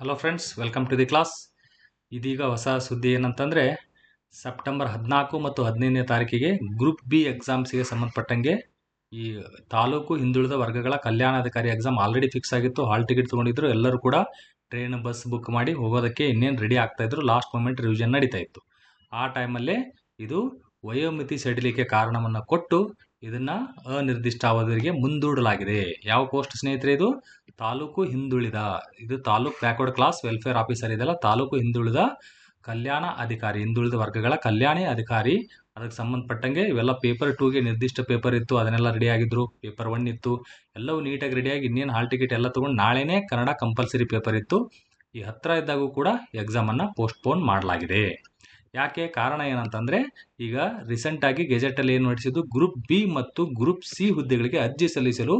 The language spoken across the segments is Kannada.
Hello friends welcome to the class ಇದೀಗ ಹೊಸ ಸುದ್ದಿ ಏನಂತಂದರೆ ಸೆಪ್ಟೆಂಬರ್ ಹದಿನಾಲ್ಕು ಮತ್ತು ಹದಿನೈದನೇ ತಾರೀಕಿಗೆ ಗ್ರೂಪ್ ಬಿ ಎಕ್ಸಾಮ್ಸ್ಗೆ ಸಂಬಂಧಪಟ್ಟಂಗೆ ಈ ತಾಲೂಕು ಹಿಂದುಳಿದ ವರ್ಗಗಳ ಕಲ್ಯಾಣಾಧಿಕಾರಿ ಎಕ್ಸಾಮ್ ಆಲ್ರೆಡಿ ಫಿಕ್ಸ್ ಆಗಿತ್ತು. ಹಾಲ್ ಟಿಕೆಟ್ ತೊಗೊಂಡಿದ್ರು. ಎಲ್ಲರೂ ಕೂಡ ಟ್ರೈನ್ ಬಸ್ ಬುಕ್ ಮಾಡಿ ಹೋಗೋದಕ್ಕೆ ಇನ್ನೇನು ರೆಡಿ ಆಗ್ತಾಯಿದ್ರು ಲಾಸ್ಟ್ ಮೂಮೆಂಟ್ ರಿವಿಷನ್ ನಡೀತಾ ಇತ್ತು. ಆ ಟೈಮಲ್ಲೇ ಇದು ವಯೋಮಿತಿ ಸಡಿಲಿಕೆ ಕಾರಣವನ್ನು ಕೊಟ್ಟು ಇದನ್ನು ಅನಿರ್ದಿಷ್ಟ ಅವಧಿಗೆ ಮುಂದೂಡಲಾಗಿದೆ. ಯಾವ ಪೋಸ್ಟ್ ಸ್ನೇಹಿತರೆ ಇದು? ತಾಲೂಕು ಹಿಂದುಳಿದ. ಇದು taluk backward class welfare officer ಇದೆಲ್ಲ. ತಾಲೂಕು ಹಿಂದುಳಿದ, ಕಲ್ಯಾಣ ಅಧಿಕಾರಿ, ಹಿಂದುಳಿದ ವರ್ಗಗಳ ಕಲ್ಯಾಣ ಅಧಿಕಾರಿ. ಅದಕ್ಕೆ ಸಂಬಂಧಪಟ್ಟಂಗೆ ಇವೆಲ್ಲ ಪೇಪರ್ ಟೂಗೆ ನಿರ್ದಿಷ್ಟ ಪೇಪರ್ ಇತ್ತು. ಅದನ್ನೆಲ್ಲ ರೆಡಿ ಆಗಿದ್ರು. ಪೇಪರ್ ಒನ್ ಇತ್ತು. ಎಲ್ಲವೂ ನೀಟಾಗಿ ರೆಡಿಯಾಗಿ ಇನ್ನೇನು ಹಾಲ್ ಟಿಕೆಟ್ ಎಲ್ಲ ತೊಗೊಂಡು ನಾಳೆನೇ ಕನ್ನಡ ಕಂಪಲ್ಸರಿ ಪೇಪರ್ ಇತ್ತು. ಈ ಹತ್ತಿರ ಇದ್ದಾಗೂ ಕೂಡ ಎಕ್ಸಾಮನ್ನು ಪೋಸ್ಟ್ಪೋನ್ ಮಾಡಲಾಗಿದೆ. ಯಾಕೆ ಕಾರಣ ಏನಂತಂದರೆ, ಈಗ ರೀಸೆಂಟಾಗಿ ಗೆಜೆಟಲ್ಲಿ ಏನು ನಡೆಸಿದ್ದು ಗ್ರೂಪ್ ಬಿ ಮತ್ತು ಗ್ರೂಪ್ ಸಿ ಹುದ್ದೆಗಳಿಗೆ ಅರ್ಜಿ ಸಲ್ಲಿಸಲು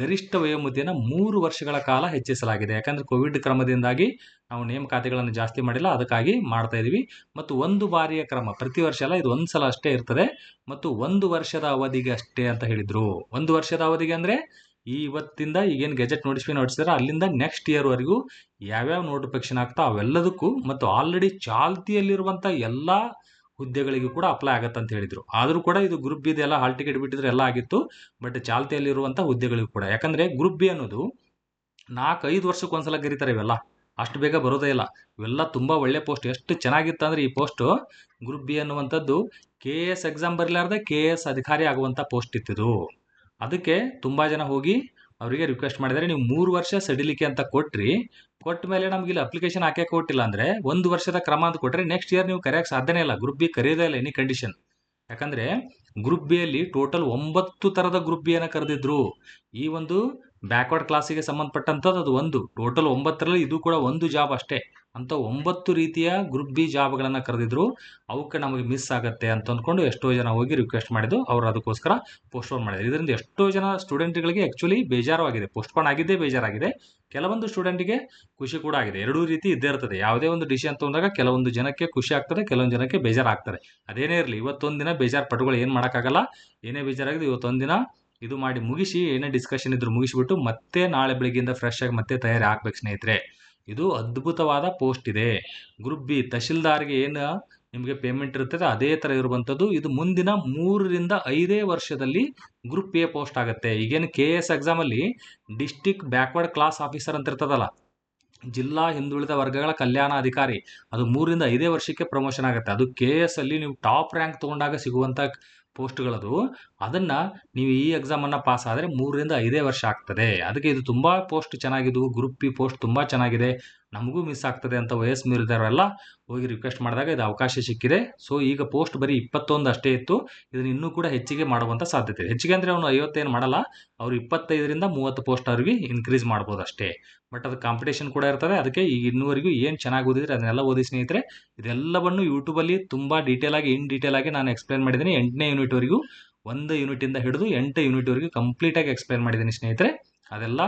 ಗರಿಷ್ಠ ವಯೋಮಿತಿಯನ್ನು ಮೂರು ವರ್ಷಗಳ ಕಾಲ ಹೆಚ್ಚಿಸಲಾಗಿದೆ. ಯಾಕಂದರೆ ಕೋವಿಡ್ ಕ್ರಮದಿಂದಾಗಿ ನಾವು ನೇಮಕಾತಿಗಳನ್ನು ಜಾಸ್ತಿ ಮಾಡಿಲ್ಲ, ಅದಕ್ಕಾಗಿ ಮಾಡ್ತಾ ಇದೀವಿ. ಮತ್ತು ಒಂದು ಬಾರಿಯ ಕ್ರಮ, ಪ್ರತಿ ವರ್ಷ ಅಲ್ಲ, ಇದು ಒಂದು ಸಲ ಅಷ್ಟೇ ಇರ್ತದೆ. ಮತ್ತು ಒಂದು ವರ್ಷದ ಅವಧಿಗೆ ಅಷ್ಟೇ ಅಂತ ಹೇಳಿದರು. ಒಂದು ವರ್ಷದ ಅವಧಿಗೆ ಅಂದರೆ ಈ ಇವತ್ತಿಂದ ಈಗೇನು ಗೆಜೆಟ್ ನೋಟಿಫಿಕೇಶನ್ ನೋಡಿಸಿದ್ರೆ? ಅಲ್ಲಿಂದ ನೆಕ್ಸ್ಟ್ ಇಯರ್ವರೆಗೂ ಯಾವ್ಯಾವ ನೋಟಿಫಿಕೇಶನ್ ಆಗ್ತಾ ಅವೆಲ್ಲದಕ್ಕೂ ಮತ್ತು ಆಲ್ರೆಡಿ ಚಾಲ್ತಿಯಲ್ಲಿರುವಂಥ ಎಲ್ಲ ಹುದ್ದೆಗಳಿಗೂ ಕೂಡ ಅಪ್ಲೈ ಆಗತ್ತೆ ಅಂತ ಹೇಳಿದರು. ಆದರೂ ಕೂಡ ಇದು ಗ್ರೂಪ್ ಬಿ ಎಲ್ಲ ಹಾಲ್ ಟಿಕೆಟ್ ಬಿಟ್ಟಿದ್ರೆ ಎಲ್ಲ ಆಗಿತ್ತು ಬಟ್ ಚಾಲ್ತಿಯಲ್ಲಿರುವಂಥ ಹುದ್ದೆಗಳಿಗೂ ಕೂಡ. ಯಾಕಂದರೆ ಗ್ರೂಪ್ ಬಿ ಅನ್ನೋದು ನಾಲ್ಕು ಐದು ವರ್ಷಕ್ಕೆ ಒಂದ್ಸಲ ಗರಿತಾರೆ ಇವೆಲ್ಲ. ಅಷ್ಟು ಬೇಗ ಬರೋದೇ ಇಲ್ಲ. ಇವೆಲ್ಲ ತುಂಬ ಒಳ್ಳೆ ಪೋಸ್ಟ್ ಎಷ್ಟು ಚೆನ್ನಾಗಿತ್ತು ಅಂದರೆ ಈ ಪೋಸ್ಟು ಗ್ರೂಪ್ ಬಿ ಅನ್ನುವಂಥದ್ದು ಕೆ ಎ ಎಸ್ ಎಕ್ಸಾಮ್ ಬರಲಾರ್ದೆ ಕೆ ಎ ಎಸ್ ಅಧಿಕಾರಿ ಆಗುವಂಥ ಪೋಸ್ಟ್ ಇತ್ತಿದು ಅದಕ್ಕೆ ತುಂಬ ಜನ ಹೋಗಿ ಅವರಿಗೆ ರಿಕ್ವೆಸ್ಟ್ ಮಾಡಿದರೆ ನೀವು ಮೂರು ವರ್ಷ ಸಡಿಲಿಕೆ ಅಂತ ಕೊಟ್ರಿ, ಕೊಟ್ಟ ಮೇಲೆ ನಮ್ಗೆ ಇಲ್ಲಿ ಅಪ್ಲಿಕೇಶನ್ ಹಾಕೇ ಕೊಟ್ಟಿಲ್ಲ ಅಂದರೆ ಒಂದು ವರ್ಷದ ಕ್ರಮ ಅಂತ ಕೊಟ್ಟರೆ ನೆಕ್ಸ್ಟ್ ಇಯರ್ ನೀವು ಕರೆಯೋಕ್ಕೆ ಸಾಧ್ಯನೇ ಇಲ್ಲ. ಗ್ರೂಪ್ ಬಿ ಕರೆಯೋದೇ ಇಲ್ಲ ಎನಿ ಕಂಡೀಷನ್ ಯಾಕಂದರೆ ಗ್ರೂಪ್ ಬಿಯಲ್ಲಿ ಟೋಟಲ್ ಒಂಬತ್ತು ಥರದ ಗ್ರೂಪ್ ಬಿಯನ್ನು ಕರೆದಿದ್ರು. ಈ ಒಂದು ಬ್ಯಾಕ್ವರ್ಡ್ ಕ್ಲಾಸಿಗೆ ಸಂಬಂಧಪಟ್ಟಂಥದ್ದು ಅದು ಒಂದು. ಟೋಟಲ್ ಒಂಬತ್ತರಲ್ಲಿ ಇದು ಕೂಡ ಒಂದು ಜಾಬ್ ಅಷ್ಟೇ. ಅಂತ ಒಂಬತ್ತು ರೀತಿಯ ಗ್ರೂಪ್ ಬಿ ಜಾಬ್ಗಳನ್ನು ಕರೆದಿದ್ರು. ಅವಕ್ಕೆ ನಮಗೆ ಮಿಸ್ ಆಗುತ್ತೆ ಅಂತ ಅಂದ್ಕೊಂಡು ಎಷ್ಟೋ ಜನ ಹೋಗಿ ರಿಕ್ವೆಸ್ಟ್ ಮಾಡಿದ್ದು. ಅವರು ಅದಕ್ಕೋಸ್ಕರ ಪೋಸ್ಟ್ಪೋನ್ ಮಾಡಿದ್ರು. ಇದರಿಂದ ಎಷ್ಟೋ ಜನ ಸ್ಟೂಡೆಂಟ್ಗಳಿಗೆ ಆ್ಯಕ್ಚುಲಿ ಬೇಜಾರು ಬೇಜಾರಾಗಿದೆ. ಪೋಸ್ಟ್ಪೋನ್ ಆಗಿದ್ದೇ ಬೇಜಾರಾಗಿದೆ. ಕೆಲವೊಂದು ಸ್ಟೂಡೆಂಟಿಗೆ ಖುಷಿ ಕೂಡ ಆಗಿದೆ. ಎರಡೂ ರೀತಿ ಇದ್ದೇ ಇರ್ತದೆ. ಯಾವುದೇ ಒಂದು ಡಿಸಿಷನ್ ತೊಗೊಂಡಾಗ ಕೆಲವೊಂದು ಜನಕ್ಕೆ ಖುಷಿ ಆಗ್ತದೆ, ಕೆಲವೊಂದು ಜನಕ್ಕೆ ಬೇಜಾರಾಗ್ತದೆ. ಅದೇನೇ ಇರಲಿ ಇವತ್ತೊಂದು ದಿನ ಬೇಜಾರು ಪಟುಗಳು ಏನು ಮಾಡೋಕ್ಕಾಗಲ್ಲ. ಏನೇ ಬೇಜಾರಾಗಿದೆ ಇವತ್ತೊಂದು ದಿನ ಇದು ಮಾಡಿ ಮುಗಿಸಿ ಏನೇ ಡಿಸ್ಕಷನ್ ಇದ್ರು ಮುಗಿಸಿಬಿಟ್ಟು ಮತ್ತೆ ನಾಳೆ ಬೆಳಗ್ಗೆಯಿಂದ ಫ್ರೆಶ್ ಆಗಿ ಮತ್ತೆ ತಯಾರಿ ಆಗ್ಬೇಕು ಸ್ನೇಹಿತರೆ. ಇದು ಅದ್ಭುತವಾದ ಪೋಸ್ಟ್ ಇದೆ. ಗ್ರೂಪ್ ಬಿ ತಹಶೀಲ್ದಾರ್ಗೆ ಏನು ನಿಮಗೆ ಪೇಮೆಂಟ್ ಇರ್ತದೆ ಅದೇ ಥರ ಇರುವಂಥದ್ದು ಇದು ಮುಂದಿನ ಮೂರರಿಂದ ಐದೇ ವರ್ಷದಲ್ಲಿ ಗ್ರೂಪ್ ಎ ಪೋಸ್ಟ್ ಆಗುತ್ತೆ. ಈಗೇನು ಕೆ ಎಸ್ ಎಕ್ಸಾಮಲ್ಲಿ ಡಿಸ್ಟಿಕ್ ಬ್ಯಾಕ್ವರ್ಡ್ ಕ್ಲಾಸ್ ಆಫೀಸರ್ ಅಂತ ಇರ್ತದಲ್ಲ, ಜಿಲ್ಲಾ ಹಿಂದುಳಿದ ವರ್ಗಗಳ ಕಲ್ಯಾಣ ಅಧಿಕಾರಿ, ಅದು ಮೂರರಿಂದ ಐದೇ ವರ್ಷಕ್ಕೆ ಪ್ರಮೋಷನ್ ಆಗುತ್ತೆ. ಅದು ಕೆ ಎಸ್ ಅಲ್ಲಿ ನೀವು ಟಾಪ್ ರ್ಯಾಂಕ್ ತಗೊಂಡಾಗ ಸಿಗುವಂಥ ಪೋಸ್ಟ್ಗಳದು, ಅದನ್ನು ನೀವು ಈ ಎಕ್ಸಾಮನ್ನು ಪಾಸ್ ಆದರೆ ಮೂರರಿಂದ ಐದೇ ವರ್ಷ ಆಗ್ತದೆ. ಅದಕ್ಕೆ ಇದು ತುಂಬ ಪೋಸ್ಟ್ ಚೆನ್ನಾಗಿದ್ವು ಗ್ರೂಪ್ ಪಿ ಪೋಸ್ಟ್ ತುಂಬ ಚೆನ್ನಾಗಿದೆ. ನಮಗೂ ಮಿಸ್ ಆಗ್ತದೆ ಅಂತ ವಯಸ್ಸು ಮೀರಿದವರೆಲ್ಲ ಹೋಗಿ ರಿಕ್ವೆಸ್ಟ್ ಮಾಡಿದಾಗ ಇದು ಅವಕಾಶ ಸಿಕ್ಕಿದೆ. ಸೊ ಈಗ ಪೋಸ್ಟ್ ಬರೀ ಇಪ್ಪತ್ತೊಂದು ಅಷ್ಟೇ ಇತ್ತು. ಇದನ್ನು ಇನ್ನೂ ಕೂಡ ಹೆಚ್ಚಿಗೆ ಮಾಡುವಂಥ ಸಾಧ್ಯತೆ ಇದೆ. ಹೆಚ್ಚಿಗೆ ಅಂದರೆ ಅವನು ಐವತ್ತೇನು ಮಾಡಲ್ಲ. ಅವರು ಇಪ್ಪತ್ತೈದರಿಂದ ಮೂವತ್ತು ಪೋಸ್ಟ್ ಅವ್ರಿಗೆ ಇನ್ಕ್ರೀಸ್ ಮಾಡ್ಬೋದು ಅಷ್ಟೇ. ಬಟ್ ಅದು ಕಾಂಪಿಟೇಷನ್ ಕೂಡ ಇರ್ತದೆ. ಅದಕ್ಕೆ ಈಗ ಇನ್ನೂವರೆಗೂ ಏನು ಚೆನ್ನಾಗಿ ಓದಿದ್ರೆ ಅದನ್ನೆಲ್ಲ ಓದಿ ಸ್ನೇಹಿತರೆ, ಇದೆಲ್ಲವನ್ನು ಯೂಟ್ಯೂಬಲ್ಲಿ ತುಂಬ ಆಗಿ ಇನ್ ಡೀಟೇಲ್ ಆಗಿ ನಾನು ಎಕ್ಸ್ಪ್ಲೇನ್ ಮಾಡಿದ್ದೀನಿ. ಎಂಟನೇ ಯೂನಿಟ್ವರೆಗೂ ಒಂದು ಯೂನಿಟಿಂದ ಹಿಡಿದು ಎಂಟು ಯೂನಿಟ್ವರೆಗೂ ಕಂಪ್ಲೀಟಾಗಿ ಎಕ್ಸ್ಪ್ಲೇನ್ ಮಾಡಿದ್ದೀನಿ ಸ್ನೇಹಿತರೆ. ಅದೆಲ್ಲ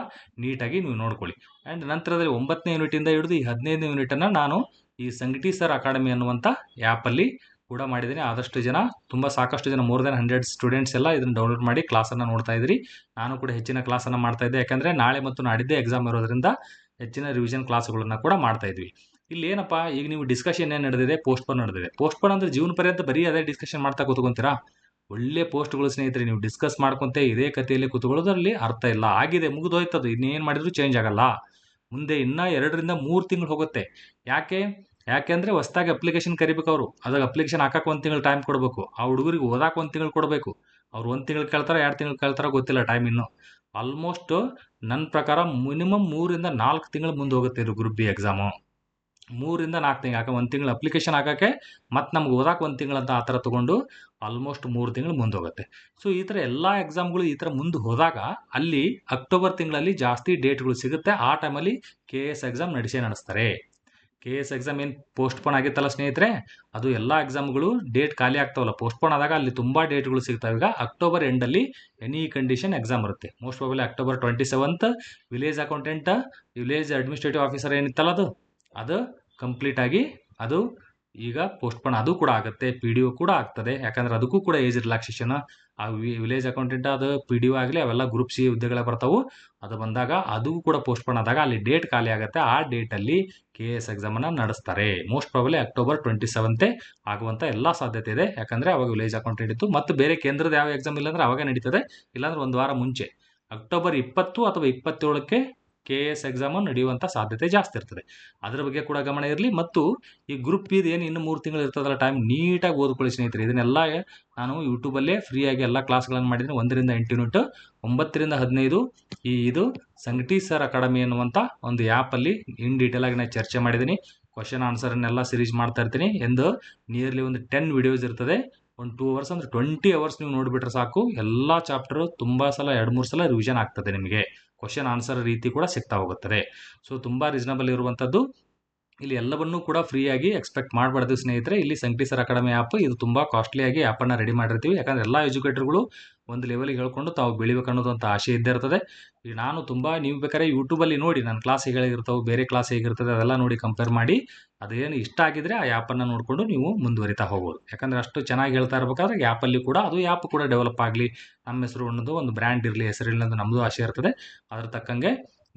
ನೀಟಾಗಿ ನೀವು ನೋಡ್ಕೊಳ್ಳಿ. ಆ್ಯಂಡ್ ನಂತರದಲ್ಲಿ ಒಂಬತ್ತನೇ ಯೂನಿಟಿಂದ ಹಿಡಿದು ಈ ಹದಿನೈದನೇ ಯೂನಿಟನ್ನು ನಾನು ಈ ಸಂಗಟಿ ಸರ್ ಅಕಾಡೆಮಿ ಅನ್ನುವಂಥ ಆ್ಯಪಲ್ಲಿ ಕೂಡ ಮಾಡಿದ್ದೀನಿ. ಆದಷ್ಟು ಜನ, ತುಂಬ ಸಾಕಷ್ಟು ಜನ ಮೋರ್ ದೆನ್ ಹಂಡ್ರೆಡ್ ಸ್ಟೂಡೆಂಟ್ಸ್ ಎಲ್ಲ ಇದನ್ನು ಡೌನ್ಲೋಡ್ ಮಾಡಿ ಕ್ಲಾಸನ್ನು ನೋಡ್ತಾ ಇದ್ದೀರಿ ನಾನು ಕೂಡ ಹೆಚ್ಚಿನ ಕ್ಲಾಸನ್ನು ಮಾಡ್ತಾ ಇದ್ದೆ. ಯಾಕಂದರೆ ನಾಳೆ ಮತ್ತು ನಾಡಿದ್ದೆ ಎಕ್ಸಾಮ್ ಇರೋದರಿಂದ ಹೆಚ್ಚಿನ ರಿವಿಷನ್ ಕ್ಲಾಸ್ಗಳನ್ನು ಕೂಡ ಮಾಡ್ತಾ ಇದ್ವಿ. ಇಲ್ಲಿ ಏನಪ್ಪ, ಈಗ ನೀವು ಡಿಸ್ಕಷನ್ ಏನು ನಡೆದಿದೆ? ಪೋಸ್ಟ್ಪೋನ್ ನಡೆದಿದೆ. ಪೋಸ್ಟ್ಪೋನ್ ಅಂದರೆ ಜೀವನ ಪರ್ಯಂತ ಬರೀ ಅದೇ ಡಿಸ್ಕಷನ್ ಮಾಡ್ತಾ ಕೂತ್ಕೊಂತೀರಾ? ಒಳ್ಳೆ ಪೋಸ್ಟ್ಗಳು ಸ್ನೇಹಿತರೆ, ನೀವು ಡಿಸ್ಕಸ್ ಮಾಡ್ಕೊತೆ ಇದೇ ಕಥೆಯಲ್ಲಿ ಕೂತ್ಕೊಳ್ಳೋದ್ರಲ್ಲಿ ಅರ್ಥ ಇಲ್ಲ. ಆಗಿದೆ ಮುಗಿದೋಯ್ತದು ಇನ್ನೇನು ಮಾಡಿದ್ರು ಚೇಂಜ್ ಆಗಲ್ಲ. ಮುಂದೆ ಇನ್ನೂ ಎರಡರಿಂದ ಮೂರು ತಿಂಗಳು ಹೋಗುತ್ತೆ. ಯಾಕೆ? ಯಾಕೆಂದರೆ ಹೊಸ್ದಾಗಿ ಅಪ್ಲಿಕೇಶನ್ ಕರಿಬೇಕು ಅವರು. ಅದಾಗ ಅಪ್ಲಿಕೇಶನ್ ಹಾಕಕ್ಕೆ ಒಂದು ತಿಂಗಳು ಟೈಮ್ ಕೊಡಬೇಕು. ಆ ಹುಡುಗರಿಗೆ ಓದಕ್ಕೆ ಒಂದು ತಿಂಗಳು ಕೊಡಬೇಕು. ಅವ್ರು ಒಂದು ತಿಂಗಳು ಕೇಳ್ತಾರೆ, ಎರಡು ತಿಂಗಳು ಕೇಳ್ತಾರೋ ಗೊತ್ತಿಲ್ಲ ಟೈಮ್ ಇನ್ನು. ಆಲ್ಮೋಸ್ಟ್ ನನ್ನ ಪ್ರಕಾರ ಮಿನಿಮಮ್ ಮೂರಿಂದ ನಾಲ್ಕು ತಿಂಗಳು ಮುಂದೆ ಹೋಗುತ್ತೆ ಇದು ಗ್ರೂಪ್ ಬಿ ಎಕ್ಸಾಮು ಮೂರಿಂದ ನಾಲ್ಕು ತಿಂಗಳು ಯಾಕೆ ಒಂದು ತಿಂಗಳು ಅಪ್ಲಿಕೇಶನ್ ಹಾಕೋಕ್ಕೆ ಮತ್ತು ನಮ್ಗೆ ಓದಾಕೆ ಒಂದು ತಿಂಗಳಂತ ಆ ಥರ ತೊಗೊಂಡು ಆಲ್ಮೋಸ್ಟ್ ಮೂರು ತಿಂಗಳು ಮುಂದೆ ಹೋಗುತ್ತೆ ಸೊ ಈ ಥರ ಎಲ್ಲ ಎಕ್ಸಾಮ್ಗಳು ಈ ಥರ ಮುಂದೆ ಹೋದಾಗ ಅಲ್ಲಿ ಅಕ್ಟೋಬರ್ ತಿಂಗಳಲ್ಲಿ ಜಾಸ್ತಿ ಡೇಟ್ಗಳು ಸಿಗುತ್ತೆ. ಆ ಟೈಮಲ್ಲಿ ಕೆ ಎಸ್ ಎಕ್ಸಾಮ್ ನಡೆಸೇ ನಡೆಸ್ತಾರೆ. ಕೆ ಎಸ್ ಎಕ್ಸಾಮ್ ಏನು ಪೋಸ್ಟ್ಪೋನ್ ಆಗಿತ್ತಲ್ಲ ಸ್ನೇಹಿತರೆ? ಅದು ಎಲ್ಲ ಎಕ್ಸಾಮ್ಗಳು ಡೇಟ್ ಖಾಲಿ ಆಗ್ತಾವಲ್ಲ. ಪೋಸ್ಟ್ಪೋನ್ ಆದಾಗ ಅಲ್ಲಿ ತುಂಬ ಡೇಟ್ಗಳು ಸಿಗ್ತಾವೆ. ಈಗ ಅಕ್ಟೋಬರ್ ಎಂಡಲ್ಲಿ ಎನಿ ಕಂಡೀಷನ್ ಎಕ್ಸಾಮ್ ಬರುತ್ತೆ most probably October twenty seventh village accountant village administrative officer ಏನಿತ್ತಲ್ಲ ಅದು? ಅದು ಕಂಪ್ಲೀಟಾಗಿ ಅದು ಈಗ ಪೋಸ್ಟ್ಪೋನ್ ಅದು ಕೂಡ ಆಗುತ್ತೆ ಪಿ ಡಿ ಒ ಕೂಡ ಆಗ್ತದೆ. ಯಾಕಂದ್ರೆ ಅದಕ್ಕೂ ಕೂಡ ಏಜ್ ರಿಲ್ಯಾಕ್ಸೇಷನ್ ಆ ವಿಲೇಜ್ ಅಕೌಂಟೆಂಟ್ ಅದು ಪಿ ಡಿ ಒ ಆಗಲಿ, ಅವೆಲ್ಲ ಗ್ರೂಪ್ ಸಿ ಹುದ್ದೆಗಳ ಬರ್ತಾವೆ. ಅದು ಬಂದಾಗ ಅದು ಕೂಡ ಪೋಸ್ಟ್ಪೋನ್ ಆದಾಗ ಅಲ್ಲಿ ಡೇಟ್ ಖಾಲಿ ಆಗುತ್ತೆ. ಆ ಡೇಟಲ್ಲಿ ಕೆ ಎಸ್ ಎಕ್ಸಾಮನ್ನು ನಡೆಸ್ತಾರೆ. ಮೋಸ್ಟ್ ಪ್ರಾಬಲಿ ಅಕ್ಟೋಬರ್ ಟ್ವೆಂಟಿ ಸೆವೆಂತೆ ಆಗುವಂಥ ಎಲ್ಲ ಸಾಧ್ಯತೆ ಇದೆ. ಯಾಕಂದರೆ ಅವಾಗ ವಿಲೇಜ್ ಅಕೌಂಟೆಂಟ್ ಇತ್ತು ಮತ್ತು ಬೇರೆ ಕೇಂದ್ರದ ಯಾವ ಎಕ್ಸಾಮ್ ಇಲ್ಲ ಅಂದ್ರೆ ಅವಾಗ ನಡೀತದೆ. ಇಲ್ಲಾಂದ್ರೆ ಒಂದು ವಾರ ಮುಂಚೆ. ಅಕ್ಟೋಬರ್ ಇಪ್ಪತ್ತು ಅಥವಾ ಇಪ್ಪತ್ತೇಳಕ್ಕೆ ಕೆ ಎ ಎಸ್ ಎಕ್ಸಾಮು ನಡೆಯುವಂಥ ಸಾಧ್ಯತೆ ಜಾಸ್ತಿ ಇರ್ತದೆ. ಅದರ ಬಗ್ಗೆ ಕೂಡ ಗಮನ ಇರಲಿ. ಮತ್ತು ಈ ಗ್ರೂಪ್ ಇದು ಏನು ಇನ್ನು ಮೂರು ತಿಂಗಳು ಇರ್ತದಲ್ಲ ಟೈಮ್ ನೀಟಾಗಿ ಓದ್ಕೊಳ್ಳಿ ಸ್ನೇಹಿತರೆ. ಇದನ್ನೆಲ್ಲ ನಾನು ಯೂಟ್ಯೂಬಲ್ಲೇ ಫ್ರೀಯಾಗಿ ಎಲ್ಲ ಕ್ಲಾಸ್ಗಳನ್ನು ಮಾಡಿದ್ದೀನಿ ಒಂದರಿಂದ ಎಂಟು ಯೂನಿಟ್ ಒಂಬತ್ತರಿಂದ ಹದಿನೈದು ಈ ಇದು ಸಂಗಟಿ ಸರ್ ಅಕಾಡೆಮಿ ಅನ್ನುವಂಥ ಒಂದು ಆ್ಯಪಲ್ಲಿ ಇನ್ ಡೀಟೇಲ್ ಆಗಿ ನಾನು ಚರ್ಚೆ ಮಾಡಿದ್ದೀನಿ. ಕ್ವಶನ್ ಆನ್ಸರನ್ನೆಲ್ಲ ಸಿರೀಸ್ ಮಾಡ್ತಾ ಇರ್ತೀನಿ. ಎಂದು ನಿಯರ್ಲಿ ಒಂದು ಟೆನ್ ವಿಡಿಯೋಸ್ ಇರ್ತದೆ. ಒಂದು ಟೂ ಅವರ್ಸ್ ಅಂದರೆ ಟ್ವೆಂಟಿ ಅವರ್ಸ್ ನೀವು ನೋಡಿಬಿಟ್ರೆ ಸಾಕು. ಎಲ್ಲ ಚಾಪ್ಟರು ತುಂಬ ಸಲ, ಎರಡು ಮೂರು ಸಲ ರಿವಿಷನ್ ಆಗ್ತದೆ ನಿಮಗೆ. ಕ್ವಶನ್ ಆನ್ಸರ್ ರೀತಿ ಕೂಡ ಸಿಗ್ತಾ ಹೋಗುತ್ತದೆ. ಸೊ ತುಂಬ ರೀಸನಬಲ್ ಇರುವಂಥದ್ದು ಇಲ್ಲಿ ಎಲ್ಲವನ್ನೂ ಕೂಡ ಫ್ರೀಯಾಗಿ ಎಕ್ಸ್ಪೆಕ್ಟ್ ಮಾಡಬಾರ್ದು ಸ್ನೇಹಿತರೆ. ಇಲ್ಲಿ ಸಂಕಟಿ ಸರ್ ಅಕಾಡೆಮಿ ಆ್ಯಪ್ ಇದು ತುಂಬ ಕಾಸ್ಟ್ಲಿಯಾಗಿ ಆ್ಯಪನ್ನು ರೆಡಿ ಮಾಡಿರ್ತೀವಿ. ಯಾಕಂದರೆ ಎಲ್ಲ ಎಜುಕೇಟರ್ಗಳು ಒಂದು ಲೆವೆಲಿಗೆ ಹೇಳ್ಕೊಂಡು ತಾವು ಬೆಳಿಬೇಕು ಅಂತ ಆಸೆ ಇದ್ದೇ ಇರ್ತದೆ. ಈಗ ನಾನು ತುಂಬ ನೀವು ಬೇಕಾದ್ರೆ ಯೂಟ್ಯೂಬಲ್ಲಿ ನೋಡಿ ನನ್ನ ಕ್ಲಾಸ್ ಹೇಗಿರ್ತಾವೆ ಬೇರೆ ಕ್ಲಾಸ್ ಹೇಗಿರ್ತದೆ ಅದೆಲ್ಲ ನೋಡಿ ಕಂಪೇರ್ ಮಾಡಿ, ಅದೇನು ಇಷ್ಟ ಆಗಿದ್ರೆ ಆ ಆ್ಯಪನ್ನು ನೋಡಿಕೊಂಡು ನೀವು ಮುಂದುವರಿತಾ ಹೋಗ್ಬೋದು. ಯಾಕಂದರೆ ಅಷ್ಟು ಚೆನ್ನಾಗಿ ಹೇಳ್ತಾ ಇರಬೇಕಾದ್ರೆ ಆ್ಯಪಲ್ಲಿ ಕೂಡ ಅದು ಆ್ಯಪ್ ಕೂಡ ಡೆವಲಪ್ ಆಗಲಿ, ನಮ್ಮ ಹೆಸರು ಅನ್ನೋದು ಒಂದು ಬ್ರ್ಯಾಂಡ್ ಇರಲಿ ಹೆಸರಿಲ್ಲ ಅನ್ನೋದು ನಮ್ಮದು ಆಸೆ ಇರ್ತದೆ. ಅದ್ರ ತಕ್ಕಂಗೆ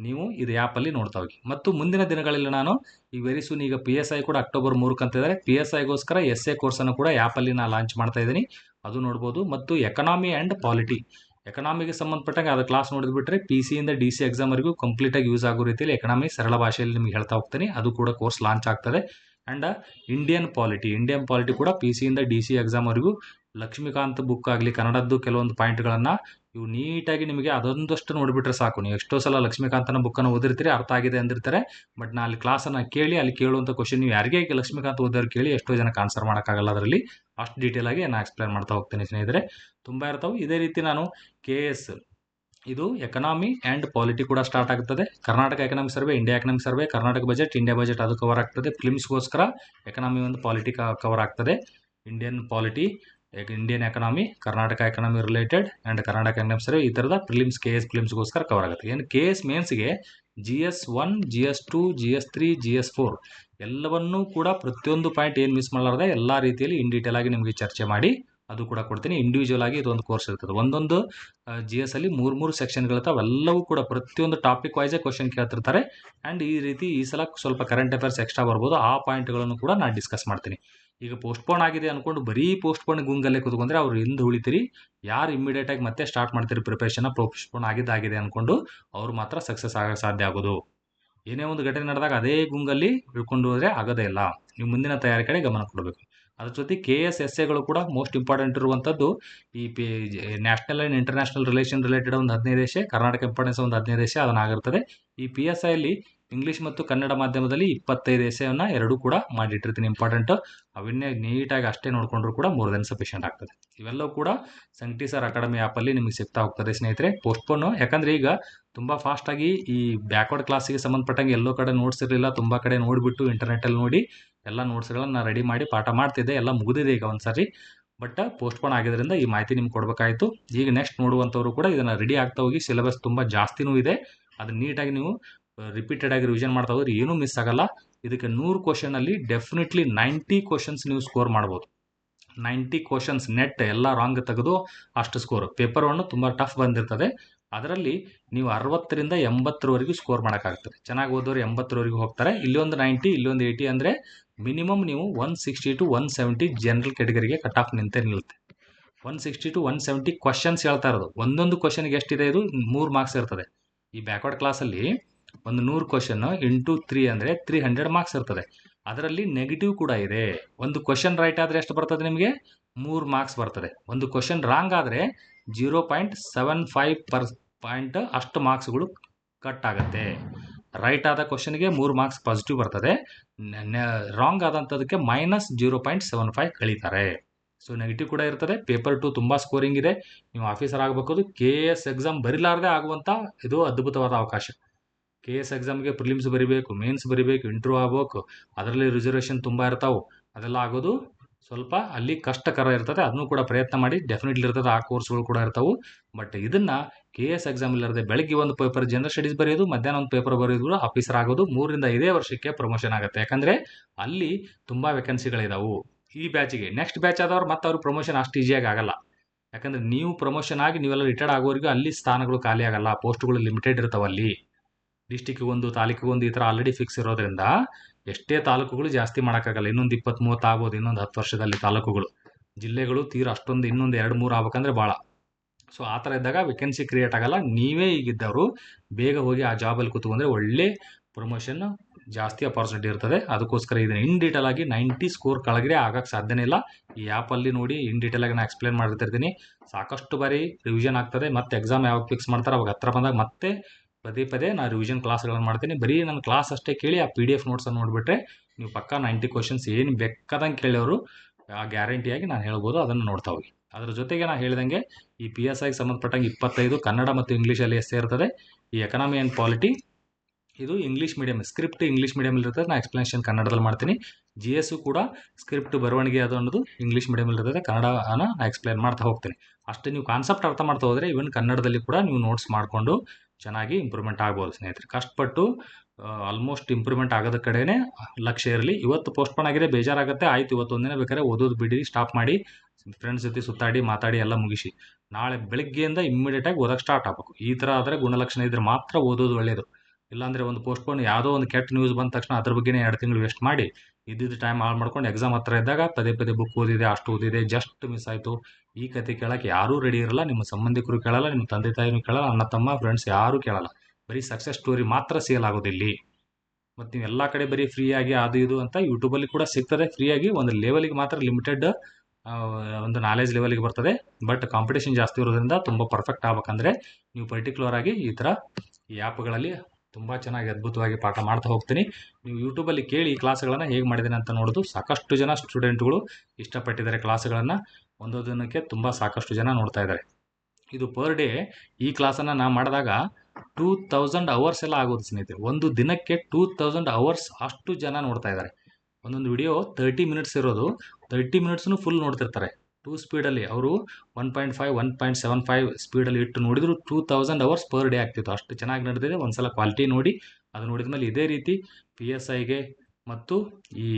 ನೀವು ಇದು ಆ್ಯಪಲ್ಲಿ ನೋಡ್ತಾ ಹೋಗಿ. ಮತ್ತು ಮುಂದಿನ ದಿನಗಳಲ್ಲಿ ನಾನು ಈ ವೆರಿ ಸೂನ್ ಈಗ ಪಿ ಎಸ್ ಐ ಕೂಡ ಅಕ್ಟೋಬರ್ ಮೂರಕ್ಕೆ ಅಂತಿದ್ದಾರೆ ಪಿ ಎಸ್ ಐಗೋಸ್ಕರ ಎಸ್ ಎ ಕೋರ್ಸನ್ನು ಕೂಡ ಆ್ಯಪಲ್ಲಿ ನಾನು ಲಾಂಚ್ ಮಾಡ್ತಾ ಇದ್ದೀನಿ. ಅದು ನೋಡ್ಬೋದು. ಮತ್ತು ಎಕನಾಮಿ ಆ್ಯಂಡ್ ಪಾಲಿಟಿ ಎಕನಾಮಿಗೆ ಸಂಬಂಧಪಟ್ಟಂಗೆ ಅದು ಕ್ಲಾಸ್ ನೋಡಿದ್ಬಿಟ್ರೆ ಪಿ ಸಿಯಿಂದ ಡಿ ಸಿ ಎಕ್ಸಾಮ್ವರೆಗೂ ಕಂಪ್ಲೀಟಾಗಿ ಯೂಸ್ ಆಗೋ ರೀತಿಯಲ್ಲಿ ಎಕನಾಮಿ ಸರಳ ಭಾಷೆಯಲ್ಲಿ ನಿಮಗೆ ಹೇಳ್ತಾ ಹೋಗ್ತೀನಿ. ಅದು ಕೂಡ ಕೋರ್ಸ್ ಲಾಂಚ್ ಆಗ್ತದೆ. And Indian polity Indian polity ಕೂಡ ಪಿ ಸಿಯಿಂದ ಡಿ ಸಿ ಎಕ್ಸಾಮ್ವರೆಗೂ ಲಕ್ಷ್ಮೀಕಾಂತ್ ಬುಕ್ ಆಗಲಿ, ಕನ್ನಡದ್ದು ಕೆಲವೊಂದು ಪಾಯಿಂಟ್ಗಳನ್ನು ಇವು ನೀಟಾಗಿ ನಿಮಗೆ ಅದೊಂದಷ್ಟು ನೋಡಿಬಿಟ್ರೆ ಸಾಕು. ನೀವು ಎಷ್ಟೋ ಸಲ ಲಕ್ಷ್ಮೀಕಾಂತನ ಬುಕ್ಕನ್ನು ಓದಿರ್ತೀರಿ, ಅರ್ಥ ಆಗಿದೆ ಅಂದಿರ್ತಾರೆ. ಬಟ್ ನಾ ಅಲ್ಲಿ ಕ್ಲಾಸನ್ನು ಕೇಳಿ, ಅಲ್ಲಿ ಕೇಳುವಂಥ ಕ್ವಶನ್ ನೀವು ಯಾರಿಗೆ ಲಕ್ಷ್ಮೀಕಾಂತ್ ಓದೋರು ಕೇಳಿ ಎಷ್ಟೋ ಜನಕ್ಕೆ ಆನ್ಸರ್ ಮಾಡೋಕ್ಕಾಗಲ್ಲ ಅದರಲ್ಲಿ. ಅಷ್ಟು ಡೀಟೇಲ್ ಆಗಿ ನಾನು ಎಕ್ಸ್ಪ್ಲೇನ್ ಮಾಡ್ತಾ ಹೋಗ್ತೀನಿ ಸ್ನೇಹಿತರೆ. ತುಂಬ ಇರ್ತಾವೆ. ಇದೇ ರೀತಿ ನಾನು ಕೆ ಎಸ್ ಇದು ಎಕನಾಮಿ ಆ್ಯಂಡ್ ಪಾಲಿಟಿ ಕೂಡ ಸ್ಟಾರ್ಟ್ ಆಗ್ತದೆ. Karnataka economic survey India economic survey Karnataka budget India budget ಅದು ಕವರ್ ಆಗ್ತದೆ. ಫಿಲ್ಮ್ಸ್ಗೋಸ್ಕರ ಎಕನಾಮಿ ಒಂದು ಪಾಲಿಟಿ ಕವರ್ ಆಗ್ತದೆ. Indian polity Indian economy Karnataka economy related and Karnataka economy ಸರಿ ಈ ಥರದ ಪ್ರಿಲಿಮ್ಸ್ ಕೆ ಎಸ್ ಫಿಲಿಮ್ಸ್ಗೋಸ್ಕರ ಕವರ್ ಆಗುತ್ತೆ. ಏನು K S ಮೇನ್ಸ್ಗೆ G S one G S two G S three G S four ಎಲ್ಲವನ್ನೂ ಕೂಡ ಪ್ರತಿಯೊಂದು ಪಾಯಿಂಟ್ ಏನು ಮಿಸ್ ಮಾಡಲಾರ್ದೆ ಎಲ್ಲ ರೀತಿಯಲ್ಲಿ ಇನ್ ಡೀಟೇಲ್ ಆಗಿ ನಿಮಗೆ ಚರ್ಚೆ ಮಾಡಿ ಅದು ಕೂಡ ಕೊಡ್ತೀನಿ. ಇಂಡಿವಿಜುವಲ್ ಆಗಿ ಇದೊಂದು ಕೋರ್ಸ್ ಇರ್ತದೆ. ಒಂದೊಂದು ಜಿ ಎಸ್ ಅಲ್ಲಿ ಮೂರು ಮೂರು ಸೆಕ್ಷನ್ಗಳಿರ್ತಾವೆ ಅವೆಲ್ಲವೂ ಕೂಡ ಪ್ರತಿಯೊಂದು ಟಾಪಿಕ್ ವೈಸೇ ಕ್ವಶನ್ ಕೇಳ್ತಿರ್ತಾರೆ. ಆ್ಯಂಡ್ ಈ ರೀತಿ ಈ ಸಲ ಸ್ವಲ್ಪ ಕರೆಂಟ್ ಅಫೇರ್ಸ್ ಎಕ್ಸ್ಟ್ರಾ ಬರ್ಬೋದು. ಆ ಪಾಯಿಂಟ್ಗಳನ್ನು ಕೂಡ ನಾನು ಡಿಸ್ಕಸ್ ಮಾಡ್ತೀನಿ. ಈಗ ಪೋಸ್ಟ್ಪೋನ್ ಆಗಿದೆ ಅಂದ್ಕೊಂಡು ಬರೀ ಪೋಸ್ಟ್ಪೋನ್ ಗುಂಗಲ್ಲೇ ಕೂತ್ಕೊಂಡ್ರೆ ಅವ್ರು ಹಿಂದೆ ಉಳಿತೀರಿ. ಯಾರು ಇಮಿಡಿಯೇಟಾಗಿ ಮತ್ತೆ ಸ್ಟಾರ್ಟ್ ಮಾಡ್ತೀರಿ ಪ್ರಿಪ್ರೇಷನ್ ಪೋಸ್ಟ್ಪೋನ್ ಆಗಿದ್ದಾಗಿದೆ ಅಂದ್ಕೊಂಡು ಅವ್ರು ಮಾತ್ರ ಸಕ್ಸಸ್ ಆಗ ಸಾಧ್ಯ ಆಗೋದು. ಏನೇ ಒಂದು ಘಟನೆ ನಡೆದಾಗ ಅದೇ ಗುಂಗಲ್ಲಿ ಇಳ್ಕೊಂಡು ಹೋದರೆ ಆಗೋದೇ ಇಲ್ಲ. ನೀವು ಮುಂದಿನ ತಯಾರಿ ಕಡೆ ಗಮನ ಕೊಡಬೇಕು. ಅದ್ರ ಜೊತೆ ಕೆ ಎಸ್ ಎಸ್ ಎಗಳು ಕೂಡ ಮೋಸ್ಟ್ ಇಂಪಾರ್ಟೆಂಟ್ ಇರುವಂಥದ್ದು ಈ P national and international relation related ಒಂದು ಹದಿನೈದು ದೇಶ, ಕರ್ನಾಟಕ ಇಂಪಾರ್ಟೆನ್ಸ್ ಒಂದು ಹದಿನೈದು ದೇಶ ಅದನ್ನಾಗಿರ್ತದೆ ಈ ಪಿ ಎಸ್ ಐಲಿ ಇಂಗ್ಲೀಷ್ ಮತ್ತು ಕನ್ನಡ ಮಾಧ್ಯಮದಲ್ಲಿ ಇಪ್ಪತ್ತೈದು ಎಸೆಯನ್ನು ಎರಡೂ ಕೂಡ ಮಾಡಿಟ್ಟಿರ್ತೀನಿ. ಇಂಪಾರ್ಟೆಂಟ್ ಅವನ್ನೇ ನೀಟಾಗಿ ಅಷ್ಟೇ ನೋಡಿಕೊಂಡ್ರು ಕೂಡ ಮೋರ್ ದೆನ್ ಸಫಿಷಿಯಂಟ್ ಆಗ್ತದೆ. ಇವೆಲ್ಲವೂ ಕೂಡ ಸಂಕಟಿ ಸರ್ ಅಕಾಡೆಮಿ ಆ್ಯಪಲ್ಲಿ ನಿಮಗೆ ಸಿಗ್ತಾ ಹೋಗ್ತದೆ ಸ್ನೇಹಿತರೆ. ಪೋಸ್ಟ್ಪೋನು ಯಾಕಂದರೆ ಈಗ ತುಂಬ ಫಾಸ್ಟಾಗಿ ಈ ಬ್ಯಾಕ್ವರ್ಡ್ ಕ್ಲಾಸಿಗೆ ಸಂಬಂಧಪಟ್ಟಂಗೆ ಎಲ್ಲೋ ಕಡೆ ನೋಟ್ಸ್ ಇರಲಿಲ್ಲ, ತುಂಬ ಕಡೆ ನೋಡಿಬಿಟ್ಟು ಇಂಟರ್ನೆಟ್ಟಲ್ಲಿ ನೋಡಿ ಎಲ್ಲ ನೋಟ್ಸ್ಗಳನ್ನು ರೆಡಿ ಮಾಡಿ ಪಾಠ ಮಾಡ್ತಿದ್ದೆ. ಎಲ್ಲ ಮುಗಿದಿದೆ ಈಗ ಒಂದು ಸಾರಿ ಬಟ್ ಪೋಸ್ಟ್ಪೋನ್ ಆಗಿದ್ದರಿಂದ ಈ ಮಾಹಿತಿ ನಿಮ್ಗೆ ಕೊಡಬೇಕಾಯಿತು. ಈಗ ನೆಕ್ಸ್ಟ್ ನೋಡುವಂಥವ್ರು ಕೂಡ ಇದನ್ನು ರೆಡಿ ಆಗ್ತಾ ಹೋಗಿ ಸಿಲೆಬಸ್ ತುಂಬ ಜಾಸ್ತಿನೂ ಇದೆ. ಅದನ್ನ ನೀಟಾಗಿ ನೀವು ರಿಪೀಟೆಡ್ ಆಗಿ ರಿವಿಷನ್ ಮಾಡ್ತಾ ಹೋದ್ರೆ ಏನೂ ಮಿಸ್ ಆಗಲ್ಲ. ಇದಕ್ಕೆ ನೂರು ಕ್ವಶನಲ್ಲಿ ಡೆಫಿನೆಟ್ಲಿ ನೈಂಟಿ ಕ್ವಶನ್ಸ್ ನೀವು ಸ್ಕೋರ್ ಮಾಡ್ಬೋದು. ನೈಂಟಿ ಕ್ವಶನ್ಸ್ ನೆಟ್ ಎಲ್ಲ ರಾಂಗ್ ತೆಗೆದು ಅಷ್ಟು ಸ್ಕೋರ್ ಪೇಪರ್ ಒನ್ ತುಂಬ ಟಫ್ ಬಂದಿರ್ತದೆ. ಅದರಲ್ಲಿ ನೀವು ಅರವತ್ತರಿಂದ ಎಂಬತ್ತರವರೆಗೂ ಸ್ಕೋರ್ ಮಾಡೋಕ್ಕಾಗ್ತದೆ. ಚೆನ್ನಾಗಿ ಓದೋರು ಎಂಬತ್ತರವರೆಗೂ ಹೋಗ್ತಾರೆ. ಇಲ್ಲೊಂದು ನೈಂಟಿ ಇಲ್ಲೊಂದು ಏಯ್ಟಿ ಅಂದರೆ ಮಿನಿಮಮ್ ನೀವು one sixty to one seventy general ಕೆಟಗರಿಗೆ cut off ನಿಂತೇ ನಿಲ್ಲುತ್ತೆ. One sixty to one seventy questions ಹೇಳ್ತಾ ಇರೋದು. ಒಂದೊಂದು ಕ್ವಶನ್ಗೆ ಎಷ್ಟಿದೆ ಇದು? ಮೂರು ಮಾರ್ಕ್ಸ್ ಇರ್ತದೆ. ಈ ಬ್ಯಾಕ್ವರ್ಡ್ ಕ್ಲಾಸಲ್ಲಿ ಒಂದು ನೂರು ಕ್ವಶನ್ ಇಂಟು ತ್ರೀ ಅಂದರೆ ತ್ರೀ ಹಂಡ್ರೆಡ್ ಮಾರ್ಕ್ಸ್ ಇರ್ತದೆ. ಅದರಲ್ಲಿ ನೆಗೆಟಿವ್ ಕೂಡ ಇದೆ. ಒಂದು ಕ್ವಶನ್ ರೈಟ್ ಆದರೆ ಎಷ್ಟು ಬರ್ತದೆ ನಿಮಗೆ? ಮೂರು ಮಾರ್ಕ್ಸ್ ಬರ್ತದೆ. ಒಂದು ಕ್ವಶನ್ ರಾಂಗ್ ಆದರೆ zero point seven five per point ಅಷ್ಟು ಮಾರ್ಕ್ಸ್ಗಳು ಕಟ್ ಆಗುತ್ತೆ. ರೈಟ್ ಆದ ಕ್ವಶನ್ಗೆ ಮೂರು ಮಾರ್ಕ್ಸ್ ಪಾಸಿಟಿವ್ ಬರ್ತದೆ. Wrong ಆದಂಥದಕ್ಕೆ minus zero point seven five ಕಳೀತಾರೆ. So negative ಕೂಡ ಇರ್ತದೆ. ಪೇಪರ್ ಟು ತುಂಬ ಸ್ಕೋರಿಂಗ್ ಇದೆ. ನೀವು ಆಫೀಸರ್ ಆಗಬೇಕು ಕೆ ಎಸ್ ಎಕ್ಸಾಮ್ ಬರಿಲಾರದೆ ಆಗುವಂಥ ಇದು ಅದ್ಭುತವಾದ ಅವಕಾಶ. ಕೆ ಎಸ್ ಎಕ್ಸಾಮ್ಗೆ ಪ್ರಿಲಿಮ್ಸ್ ಬರಿಬೇಕು ಮೇನ್ಸ್ ಬರಿಬೇಕು ಇಂಟ್ರೂ ಆಗ್ಬೇಕು, ಅದರಲ್ಲಿ ರಿಸರ್ವೇಷನ್ ತುಂಬ ಇರ್ತಾವೆ. ಅದೆಲ್ಲ ಆಗೋದು ಸ್ವಲ್ಪ ಅಲ್ಲಿ ಕಷ್ಟಕರ ಇರ್ತದೆ ಅದನ್ನು ಕೂಡ ಪ್ರಯತ್ನ ಮಾಡಿ ಡೆಫಿನೆಟ್ಲಿ ಇರ್ತದೆ, ಆ ಕೋರ್ಸ್ಗಳು ಕೂಡ ಇರ್ತಾವೆ. ಬಟ್ ಇದನ್ನು ಕೆ ಎಸ್ ಎಕ್ಸಾಮ್ ಇಲ್ಲದೆ ಬೆಳಗ್ಗೆ ಒಂದು ಪೇಪರ್ ಜನರಲ್ ಸ್ಟಡೀಸ್ ಬರೆಯೋದು, ಮಧ್ಯಾಹ್ನ ಒಂದು ಪೇಪರ್ ಬರೆಯೋದು ಆಫೀಸರ್ ಆಗೋದು ಮೂರರಿಂದ ಐದೇ ವರ್ಷಕ್ಕೆ ಪ್ರಮೋಷನ್ ಆಗುತ್ತೆ. ಯಾಕಂದರೆ ಅಲ್ಲಿ ತುಂಬ ವೇಕೆನ್ಸಿಗಳಿದಾವೆ ಈ ಬ್ಯಾಚಿಗೆ ನೆಕ್ಸ್ಟ್ ಬ್ಯಾಚ್ ಆದವ್ರು ಮತ್ತೆ ಅವ್ರಿಗೆ ಪ್ರಮೋಷನ್ ಅಷ್ಟು ಈಸಿಯಾಗಿ ಆಗಲ್ಲ. ಯಾಕಂದರೆ ನೀವು ಪ್ರಮೋಷನ್ ಆಗಿ ನೀವೆಲ್ಲ ರಿಟೈರ್ಡ್ ಆಗೋವರೆಗೂ ಅಲ್ಲಿ ಸ್ಥಾನಗಳು ಖಾಲಿ ಆಗಲ್ಲ ಪೋಸ್ಟ್ಗಳು ಲಿಮಿಟೆಡ್ ಇರ್ತಾವೆ ಅಲ್ಲಿ ತಾಲೂಕಿಗೊಂದು ಈ ಥರ ಆಲ್ರೆಡಿ ಫಿಕ್ಸ್ ಇರೋದ್ರಿಂದ ಎಷ್ಟೇ ತಾಲೂಕುಗಳು ಜಾಸ್ತಿ ಮಾಡೋಕ್ಕಾಗಲ್ಲ. ಇನ್ನೊಂದು ಇಪ್ಪತ್ತ್ ಮೂವತ್ತು ಆಗ್ಬೋದು, ಇನ್ನೊಂದು ಹತ್ತು ವರ್ಷದಲ್ಲಿ ತಾಲೂಕುಗಳು. ಜಿಲ್ಲೆಗಳು ತೀರ ಅಷ್ಟೊಂದು, ಇನ್ನೊಂದು ಎರಡು, ಮೂರು ಆಗ್ಬೇಕಂದ್ರೆ ಭಾಳ. ಸೊ ಆ ಥರ ಇದ್ದಾಗ ವೇಕೆನ್ಸಿ ಕ್ರಿಯೇಟ್ ಆಗಲ್ಲ. ನೀವೇ ಈಗಿದ್ದವರು ಬೇಗ ಹೋಗಿ ಆ ಜಾಬಲ್ಲಿ ಕೂತ್ಕೊಂಡ್ರೆ ಒಳ್ಳೆ ಪ್ರಮೋಷನ್ ಜಾಸ್ತಿ ಅಪಾರ್ಚುನಿಟಿ ಇರ್ತದೆ. ಅದಕ್ಕೋಸ್ಕರ ಇದನ್ನು ಇನ್ ಡೀಟೇಲ್ ಆಗಿ ನೈಂಟಿ ಸ್ಕೋರ್ ಕೆಳಗಡೆ ಆಗಕ್ಕೆ ಸಾಧ್ಯನೇ ಇಲ್ಲ. ಈ ಆ್ಯಪಲ್ಲಿ ನೋಡಿ ಇನ್ ಡೀಟೇಲ್ ಆಗಿ ನಾನು ಎಕ್ಸ್ಪ್ಲೇನ್ ಮಾಡಿರ್ತಿರ್ತೀನಿ ಸಾಕಷ್ಟು ಬಾರಿ ರಿವಿಷನ್ ಆಗ್ತದೆ. ಮತ್ತೆ ಎಕ್ಸಾಮ್ ಯಾವಾಗ ಫಿಕ್ಸ್ ಮಾಡ್ತಾರೆ ಅವಾಗ ಹತ್ರ ಬಂದಾಗ ಮತ್ತೆ ಪದೇ ಪದೇ ನಾನು ರಿವಿಷನ್ ಕ್ಲಾಸ್ಗಳನ್ನು ಮಾಡ್ತೀನಿ. ಬರೀ ನನ್ನ ಕ್ಲಾಸ್ ಅಷ್ಟೇ ಕೇಳಿ ಆ ಪಿ ಡಿ ಎಫ್ ನೋಟ್ಸನ್ನು ನೋಡಿಬಿಟ್ರೆ ನೀವು ಪಕ್ಕ ನೈಂಟಿ ಕ್ವಶನ್ಸ್ ಏನು ಬೇಕಾದಂಗೆ ಕೇಳೋರು ಆ ಗ್ಯಾರಂಟಿಯಾಗಿ ನಾನು ಹೇಳ್ಬೋದು, ಅದನ್ನು ನೋಡ್ತಾ ಹೋಗಿ. ಅದರ ಜೊತೆಗೆ ನಾನು ಹೇಳಿದಂಗೆ ಈ ಪಿ ಎಸ್ ಐಗೆ ಸಂಬಂಧಪಟ್ಟಂಗೆ ಇಪ್ಪತ್ತೈದು ಕನ್ನಡ ಮತ್ತು ಇಂಗ್ಲೀಷಲ್ಲಿ ಎಸ್ ಇರ್ತದೆ ಈ ಎಕನಾಮಿ ಆ್ಯಂಡ್ ಪಾಲಿಟಿ ಇದು ಇಂಗ್ಲೀಷ್ ಮೀಡಿಯಮ್ ಸ್ಕ್ರಿಪ್ಟ್ ಇಂಗ್ಲೀಷ್ ಮೀಡಿಯಮಲ್ಲಿ ಇರ್ತದೆ. ನಾನು ಎಕ್ಸ್ಪ್ಲನೇಷನ್ ಕನ್ನಡದಲ್ಲಿ ಮಾಡ್ತೀನಿ. ಜಿ ಎಸ್ಸು ಕೂಡ ಸ್ಕ್ರಿಪ್ಟ್ ಬರವಣಿಗೆ ಅದು ಅನ್ನೋದು ಇಂಗ್ಲೀಷ್ ಮೀಡಿಯಮ್ ಇರ್ತದೆ. ಕನ್ನಡನ ನಾನು ಎಕ್ಸ್ಪ್ಲೇನ್ ಮಾಡ್ತಾ ಹೋಗ್ತೀನಿ. ಅಷ್ಟೇ ನೀವು ಕಾನ್ಸೆಪ್ಟ್ ಅರ್ಥ ಮಾಡ್ತಾ ಹೋದರೆ ಇವನ್ ಕನ್ನಡದಲ್ಲಿ ಕೂಡ ನೀವು ನೋಟ್ಸ್ ಮಾಡಿಕೊಂಡು ಚೆನ್ನಾಗಿ ಇಂಪ್ರೂವ್ಮೆಂಟ್ ಆಗ್ಬೋದು ಸ್ನೇಹಿತರೆ. ಕಷ್ಟಪಟ್ಟು ಆಲ್ಮೋಸ್ಟ್ ಇಂಪ್ರೂವ್ಮೆಂಟ್ ಆಗೋದ ಕಡೆನೇ ಲಕ್ಷ್ಯ ಇರಲಿ. ಇವತ್ತು ಪೋಸ್ಟ್ಪೋನ್ ಆಗಿದೆ ಬೇಜಾರಾಗುತ್ತೆ. ಆಯ್ತು ಇವತ್ತು ಒಂದಿನ ಬೇಕಾದ್ರೆ ಓದೋದು ಬಿಡಿ ಸ್ಟಾಪ್ ಮಾಡಿ ಫ್ರೆಂಡ್ಸ್ ಜೊತೆ ಸುತ್ತಾಡಿ, ಮಾತಾಡಿ ಎಲ್ಲ ಮುಗಿಸಿ. ನಾಳೆ ಬೆಳಗ್ಗೆಯಿಂದ ಇಮ್ಮಿಡಿಯೇಟಾಗಿ ಓದೋಕ್ಕೆ ಸ್ಟಾರ್ಟ್ ಆಗಬೇಕು. ಈ ಥರ ಆದರೆ ಗುಣಲಕ್ಷಣ ಇದ್ರೆ ಮಾತ್ರ ಓದೋದು ಒಳ್ಳೆಯದು ಇಲ್ಲಾಂದರೆ ಒಂದು ಪೋಸ್ಟ್ಪೋನ್ ಯಾವುದೋ ಒಂದು ಕೆಟ್ಟ ನ್ಯೂಸ್ ಬಂದ ತಕ್ಷಣ ಅದ್ರ ಬಗ್ಗೆನೇ ಎರಡು ತಿಂಗಳು ವೇಸ್ಟ್ ಮಾಡಿ ಇದ್ದಿದ್ದು ಟೈಮ್ ಹಾಳು ಮಾಡ್ಕೊಂಡು ಎಕ್ಸಾಮ್ ಹತ್ರ ಇದ್ದಾಗ ಪದೇ ಪದೇ ಬುಕ್ ಓದಿದೆ, ಅಷ್ಟು ಓದಿದೆ ಜಸ್ಟ್ ಮಿಸ್ ಆಯಿತು. ಈ ಕತೆ ಕೇಳೋಕ್ಕೆ ಯಾರೂ ರೆಡಿ ಇರಲ್ಲ, ನಿಮ್ಮ ಸಂಬಂಧಿಕರು ಕೇಳಲ್ಲ, ನಿಮ್ಮ ತಂದೆ ತಾಯಿನೂ ಕೇಳಲ್ಲ, ಅಣ್ಣ ತಮ್ಮ ಫ್ರೆಂಡ್ಸ್ ಯಾರೂ ಕೇಳಲ್ಲ. ಬರೀ ಸಕ್ಸಸ್ ಸ್ಟೋರಿ ಮಾತ್ರ ಸೇಲ್ ಆಗೋದಿಲ್ಲಿ. ಮತ್ತು ನೀವು ಎಲ್ಲ ಕಡೆ ಬರೀ ಫ್ರೀಯಾಗಿ ಅದು ಇದು ಅಂತ ಯೂಟ್ಯೂಬಲ್ಲಿ ಕೂಡ ಸಿಗ್ತದೆ. ಫ್ರೀಯಾಗಿ ಒಂದು ಲೆವೆಲಿಗೆ ಮಾತ್ರ ಲಿಮಿಟೆಡ್ ಒಂದು ನಾಲೆಜ್ ಲೆವೆಲಿಗೆ ಬರ್ತದೆ. ಬಟ್ ಕಾಂಪಿಟೇಷನ್ ಜಾಸ್ತಿ ಇರೋದ್ರಿಂದ ತುಂಬ ಪರ್ಫೆಕ್ಟ್ ಆಗ್ಬೇಕಂದ್ರೆ ನೀವು ಪರ್ಟಿಕ್ಯುಲರ್ ಆಗಿ ಈ ಥರ ಈ ಆ್ಯಪ್ಗಳಲ್ಲಿ ತುಂಬ ಚೆನ್ನಾಗಿ ಅದ್ಭುತವಾಗಿ ಪಾಠ ಮಾಡ್ತಾ ಹೋಗ್ತೀನಿ. ನೀವು ಯೂಟ್ಯೂಬಲ್ಲಿ ಕೇಳಿ ಕ್ಲಾಸ್ಗಳನ್ನು ಹೇಗೆ ಮಾಡಿದ್ದೀನಿ ಅಂತ ನೋಡೋದು ಸಾಕಷ್ಟು ಜನ ಸ್ಟೂಡೆಂಟ್ಗಳು ಇಷ್ಟಪಟ್ಟಿದ್ದಾರೆ ಕ್ಲಾಸ್ಗಳನ್ನು. ಒಂದೊಂದು ದಿನಕ್ಕೆ ತುಂಬ ಸಾಕಷ್ಟು ಜನ ನೋಡ್ತಾ ಇದ್ದಾರೆ. ಇದು ಪರ್ ಡೇ ಈ ಕ್ಲಾಸನ್ನು ನಾನು ಮಾಡಿದಾಗ ಟೂ ತೌಸಂಡ್ ಅವರ್ಸ್ ಎಲ್ಲ ಆಗೋದು ಸ್ನೇಹಿತರೆ. ಒಂದು ದಿನಕ್ಕೆ ಟೂ ತೌಸಂಡ್ ಅವರ್ಸ್ ಅಷ್ಟು ಜನ ನೋಡ್ತಾ ಇದ್ದಾರೆ. ಒಂದೊಂದು ವಿಡಿಯೋ ತರ್ಟಿ ಮಿನಿಟ್ಸ್ ಇರೋದು. ತರ್ಟಿ ಮಿನಿಟ್ಸ್ನು ಫುಲ್ ನೋಡ್ತಿರ್ತಾರೆ. ಟೂ ಸ್ಪೀಡಲ್ಲಿ ಅವರು one point five one point seven five ಸ್ಪೀಡಲ್ಲಿ ಇಟ್ಟು ನೋಡಿದ್ರು two thousand hours per day ಆಗ್ತಿತ್ತು. ಅಷ್ಟು ಚೆನ್ನಾಗಿ ನಡೆದಿದೆ. ಒಂದು ಸಲ ಕ್ವಾಲಿಟಿ ನೋಡಿ ಅದು ನೋಡಿದ ಮೇಲೆ ಇದೇ ರೀತಿ ಪಿ ಎಸ್ ಐಗೆ ಮತ್ತು ಈ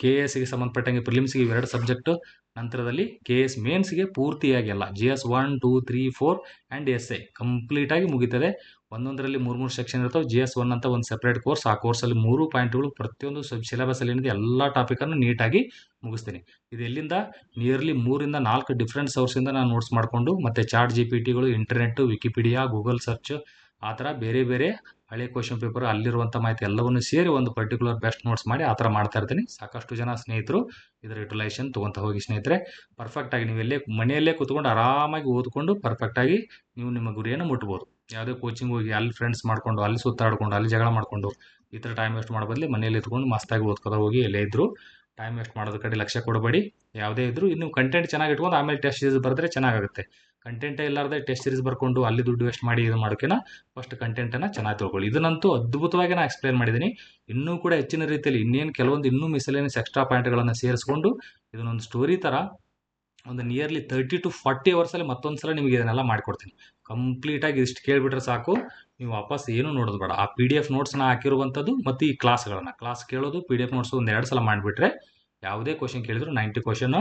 ಕೆ ಎಸ್ಗೆ ಸಂಬಂಧಪಟ್ಟಂಗೆ ಪ್ರಿಲಿಮ್ಸ್ಗೆ ಇವೆರಡು ಸಬ್ಜೆಕ್ಟು ನಂತರದಲ್ಲಿ ಕೆ ಎಸ್ ಮೇನ್ಸ್ಗೆ ಪೂರ್ತಿಯಾಗಿ ಅಲ್ಲ. G S one two three four and S I ಕಂಪ್ಲೀಟಾಗಿ ಮುಗಿತದೆ. ಒಂದೊಂದರಲ್ಲಿ ಮೂರು ಮೂರು ಸೆಕ್ಷನ್ ಇರ್ತಾವೆ. ಜಿ ಎಸ್ ಒನ್ ಅಂತ ಒಂದು ಸೆಪ್ರೇಟ್ ಕೋರ್ಸ್ ಆ ಕೋರ್ಸಲ್ಲಿ ಮೂರು ಪಾಯಿಂಟ್ಗಳು ಪ್ರತಿಯೊಂದು ಸಬ್ ಸಿಲೆಬಸಲ್ಲಿ ಏನಿದೆ ಎಲ್ಲ ಟಾಪಿಕನ್ನು ನೀಟಾಗಿ ಮುಗಿಸ್ತೀನಿ. ಇದು ಎಲ್ಲಿಂದ? ನಿಯರ್ಲಿ ಮೂರಿಂದ ನಾಲ್ಕು ಡಿಫ್ರೆಂಟ್ ಸೋರ್ಸಿಂದ ನಾನು ನೋಟ್ಸ್ ಮಾಡಿಕೊಂಡು, ಮತ್ತು ಚಾಟ್ ಜಿ ಪಿ ಟಿಗಳು ಇಂಟರ್ನೆಟ್ಟು ವಿಕಿಪೀಡಿಯಾ ಗೂಗಲ್ ಸರ್ಚ್ ಆ ಥರ ಬೇರೆ ಬೇರೆ ಹಳೆ ಕ್ವಶನ್ ಪೇಪರ್ ಅಲ್ಲಿರುವಂಥ ಮಾಹಿತಿ ಎಲ್ಲವನ್ನು ಸೇರಿ ಒಂದು ಪರ್ಟಿಕ್ಯುಲರ್ ಬೆಸ್ಟ್ ನೋಟ್ಸ್ ಮಾಡಿ ಆ ಥರ ಮಾಡ್ತಾ ಇರ್ತೀನಿ. ಸಾಕಷ್ಟು ಜನ ಸ್ನೇಹಿತರು ಇದರ ಯುಟಿಲೈಸೇಷನ್ ತೊಗೊತಾ ಹೋಗಿ ಸ್ನೇಹಿತರೆ ಪರ್ಫೆಕ್ಟಾಗಿ ನೀವು ಎಲ್ಲೇ ಮನೆಯಲ್ಲೇ ಕೂತ್ಕೊಂಡು ಆರಾಮಾಗಿ ಓದ್ಕೊಂಡು ಪರ್ಫೆಕ್ಟಾಗಿ ನೀವು ನಿಮ್ಮ ಗುರಿಯನ್ನು ಮುಟ್ಬೋದು. ಯಾವುದೇ ಕೋಚಿಂಗ್ ಹೋಗಿ ಅಲ್ಲಿ ಫ್ರೆಂಡ್ಸ್ ಮಾಡ್ಕೊಂಡು, ಅಲ್ಲಿ ಸುತ್ತಾಡ್ಕೊಂಡು, ಅಲ್ಲಿ ಜಗಳ ಮಾಡಿಕೊಂಡು ಈ ಥರ ಟೈಮ್ ವೇಸ್ಟ್ ಮಾಡೋ ಬದಲು ಮನೇಲಿ ಇದ್ಕೊಂಡು ಮಸ್ತಾಗಿ ಓದ್ಕೋತಾ ಹೋಗಿ ಎಲ್ಲೇ ಇದ್ದರೂ ಟೈಮ್ ವೇಸ್ಟ್ ಮಾಡೋದ್ರ ಕಡೆ ಲಕ್ಷ್ಯ ಕೊಡಬೇಡಿ. ಯಾವುದೇ ಇದ್ದರೂ ಇನ್ನು ಕಂಟೆಂಟ್ ಚೆನ್ನಾಗಿ ಇಟ್ಕೊಂಡು ಆಮೇಲೆ ಟೆಸ್ಟ್ ಸೀರೀಸ್ ಬರೆದ್ರೆ ಚೆನ್ನಾಗುತ್ತೆ ಕಂಟೆಂಟೇ ಇಲ್ಲಾರ್ದೆ ಟೆಸ್ಟ್ ಸೀರೀಸ್ ಬರ್ಕೊಂಡು ಅಲ್ಲಿ ದುಡ್ಡು ವೇಸ್ಟ್ ಮಾಡಿ ಇದು ಮಾಡೋಕ್ಕಿಂತ ಫಸ್ಟ್ ಕಂಟೆಂಟನ್ನು ಚೆನ್ನಾಗಿ ತಿಳ್ಕೊಳ್ಳಿ. ಇದನ್ನಂತೂ ಅದ್ಭುತವಾಗಿ ನಾನು ಎಕ್ಸ್ಪ್ಲೇನ್ ಮಾಡಿದ್ದೀನಿ ಇನ್ನೂ ಕೂಡ ಹೆಚ್ಚಿನ ರೀತಿಯಲ್ಲಿ ಇನ್ನೇನು ಕೆಲವೊಂದು ಇನ್ನೂ ಮಿಸಲೇನಿಯಸ್ ಎಕ್ಸ್ಟ್ರಾ ಪಾಯಿಂಟ್ಗಳನ್ನು ಸೇರಿಸ್ಕೊಂಡು ಇದನ್ನೊಂದು ಸ್ಟೋರಿ ಥರ ಒಂದು ನಿಯರ್ಲಿ ತರ್ಟಿ ಟು ಫಾರ್ಟಿ ಅವರ್ಸಲ್ಲಿ ಮತ್ತೊಂದು ಸಲ ನಿಮಗೆ ಇದನ್ನೆಲ್ಲ ಮಾಡಿಕೊಡ್ತೀನಿ. ಕಂಪ್ಲೀಟಾಗಿ ಇಷ್ಟು ಕೇಳಿಬಿಟ್ರೆ ಸಾಕು. ನೀವು ವಾಪಸ್ ಏನೂ ನೋಡೋದು ಬೇಡ. ಆ ಪಿ ಡಿ ಎಫ್ ನೋಟ್ಸ್ನ ಹಾಕಿರುವಂಥದ್ದು ಮತ್ತು ಈ ಕ್ಲಾಸ್ಗಳನ್ನು ಕ್ಲಾಸ್ ಕೇಳೋದು ಪಿ ಡಿ ಎಫ್ ನೋಟ್ಸ್ ಒಂದು ಎರಡು ಸಲ ಮಾಡಿಬಿಟ್ರೆ ಯಾವುದೇ ಕ್ವಶನ್ ಕೇಳಿದ್ರು ನೈಂಟಿ ಕ್ವಶನ್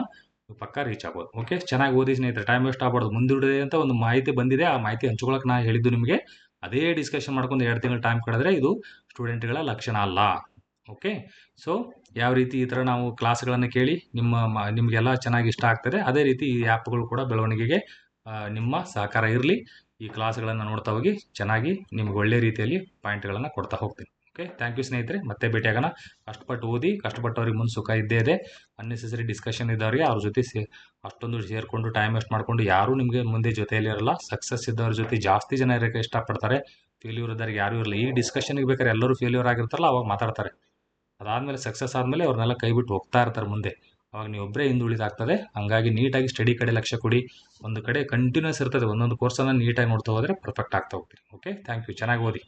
ಪಕ್ಕ ರೀಚ್ ಆಗ್ಬೋದು. ಓಕೆ ಚೆನ್ನಾಗಿ ಓದಿ ಸ್ನೇಹಿತರೆ ಟೈಮ್ ವೇಸ್ಟ್ ಆಗ್ಬಾರ್ದು. ಮುಂದೂಡಿದೆ ಅಂತ ಒಂದು ಮಾಹಿತಿ ಬಂದಿದೆ. ಆ ಮಾಹಿತಿ ಹಂಚ್ಕೊಳ್ಳೋಕೆ ನಾನು ಹೇಳಿದ್ದು ನಿಮಗೆ ಅದೇ ಡಿಸ್ಕಷನ್ ಮಾಡ್ಕೊಂಡು ಎರಡು ತಿಂಗಳು ಟೈಮ್ ಕಳೆದ್ರೆ ಇದು ಸ್ಟೂಡೆಂಟ್ಗಳ ಲಕ್ಷಣ ಅಲ್ಲ. ಓಕೆ ಸೊ ಯಾವ ರೀತಿ ಈ ಥರ ನಾವು ಕ್ಲಾಸ್ಗಳನ್ನು ಕೇಳಿ ನಿಮ್ಮ ನಿಮಗೆಲ್ಲ ಚೆನ್ನಾಗಿ ಇಷ್ಟ ಆಗ್ತದೆ, ಅದೇ ರೀತಿ ಈ ಆ್ಯಪ್ಗಳು ಕೂಡ ಬೆಳವಣಿಗೆಗೆ ನಿಮ್ಮ ಸಹಕಾರ ಇರಲಿ. ಈ ಕ್ಲಾಸ್ಗಳನ್ನು ನೋಡ್ತಾ ಹೋಗಿ ಚೆನ್ನಾಗಿ ನಿಮ್ಗೆ ಒಳ್ಳೆ ರೀತಿಯಲ್ಲಿ ಪಾಯಿಂಟ್ಗಳನ್ನು ಕೊಡ್ತಾ ಹೋಗ್ತೀನಿ. ಓಕೆ? ಥ್ಯಾಂಕ್ ಯು ಸ್ನೇಹಿತರೆ. ಮತ್ತೆ ಭೇಟಿಯಾಗೋಣ ಕಷ್ಟಪಟ್ಟು ಓದಿ, ಕಷ್ಟಪಟ್ಟವ್ರಿಗೆ ಮುಂದೆ ಸುಖ ಇದ್ದೇ ಇದೆ. ಅನ್ನೆಸೆಸರಿ ಡಿಸ್ಕಷನ್ ಇದ್ದವ್ರಿಗೆ ಅವ್ರ ಜೊತೆ ಸೇ, ಅಷ್ಟೊಂದು ಸೇರಿಕೊಂಡು ಟೈಮ್ ವೇಸ್ಟ್ ಮಾಡಿಕೊಂಡು ಯಾರೂ ನಿಮಗೆ ಮುಂದೆ ಜೊತೆಯಲ್ಲಿ ಇರಲ್ಲ. ಸಕ್ಸಸ್ ಇದ್ದವ್ರ ಜೊತೆ ಜಾಸ್ತಿ ಜನ ಇರೋಕ್ಕೆ ಇಷ್ಟಪಡ್ತಾರೆ. ಫೇಲ್ಯೂರ್ ಇದ್ದವ್ರಿಗೆ ಯಾರೂ ಇರಲ್ಲ. ಈ ಡಿಸ್ಕಷನ್ಗೆ ಬೇಕಾದ್ರೆ ಎಲ್ಲರೂ ಫೇಲ್ಯೂರ್ ಆಗಿರ್ತಾರಲ್ಲ, ಅವಾಗ ಮಾತಾಡ್ತಾರೆ. ಅದಾದಮೇಲೆ ಸಕ್ಸಸ್ ಆದಮೇಲೆ ಅವ್ರನ್ನೆಲ್ಲ ಕೈ ಬಿಟ್ಟು ಹೋಗ್ತಾ ಇರ್ತಾರೆ ಮುಂದೆ. ಅವಾಗ ನೀವು ಒಬ್ಬರೇ ಹಿಂದುಳಿದಾಗ್ತದೆ ಹಂಗಾಗಿ ನೀಟಾಗಿ ಸ್ಟಡಿ ಕಡೆ ಲಕ್ಷ್ಯ ಕೊಡಿ. ಒಂದು ಕಡೆ ಕಂಟಿನ್ಯೂಸ್ ಇರ್ತದೆ. ಒಂದೊಂದು ಕೋರ್ಸನ್ನು ನೀಟಾಗಿ ನೋಡ್ತಾ ಹೋದರೆ ಪರ್ಫೆಕ್ಟ್ ಆಗ್ತಾ ಹೋಗ್ತೀರಿ. ಓಕೆ ಥ್ಯಾಂಕ್ ಯು ಚೆನ್ನಾಗಿ ಓದಿ.